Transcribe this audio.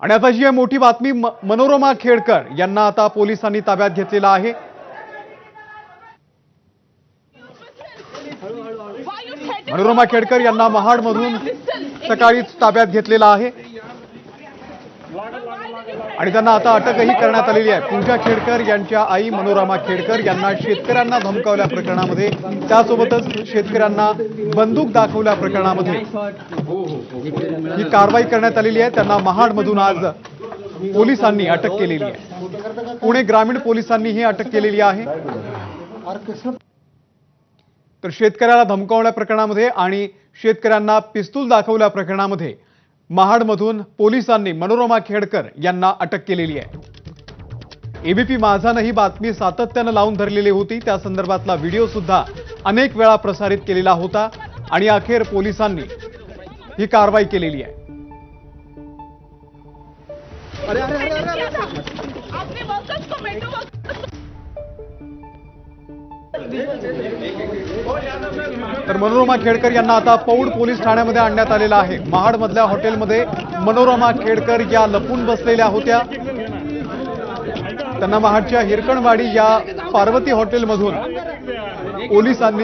आणि आता जी आहे मोठी बातमी मनोरमा खेडकर यांना आता पोलिसांनी ताब्यात घेतलेला आहे. मनोरमा खेडकर यांना महाडमधून सकाळीच ताब्यात घेतलेला आहे. आणि त्यांना आता अटकही करण्यात आलेली आहे. पूजा खेडकर यांच्या आई मनोरमा खेडकर यांना शेतकऱ्यांना धमकावल्या प्रकरणामध्ये त्यासोबतच शेतकऱ्यांना बंदूक दाखवल्या प्रकरणामध्ये ही कारवाई करण्यात आलेली आहे. त्यांना महाडमधून आज पोलिसांनी अटक केलेली आहे. पुणे ग्रामीण पोलिसांनी ही अटक केलेली आहे. तर शेतकऱ्याला धमकावल्या प्रकरणामध्ये आणि शेतकऱ्यांना पिस्तूल दाखवल्या प्रकरणामध्ये महाडमधून पोलिसांनी मनोरमा खेडकर यांना अटक केलेली आहे एबीपी माझानं ही बातमी सातत्यानं लावून धरलेली होती त्या संदर्भातला व्हिडिओ सुद्धा अनेक वेळा प्रसारित केलेला होता आणि अखेर पोलिसांनी ही कारवाई केलेली आहे अरे अरे अरे अरे तर मनोरमा खेडकर यांना आता पौड पोलीस ठाण्यामध्ये आणण्यात आलेलं आहे. महाडमधल्या हॉटेलमध्ये मनोरमा खेडकर या लपून बसलेल्या होत्या. त्यांना महाडच्या हिरकणवाडी या पार्वती हॉटेलमधून पोलिसांनी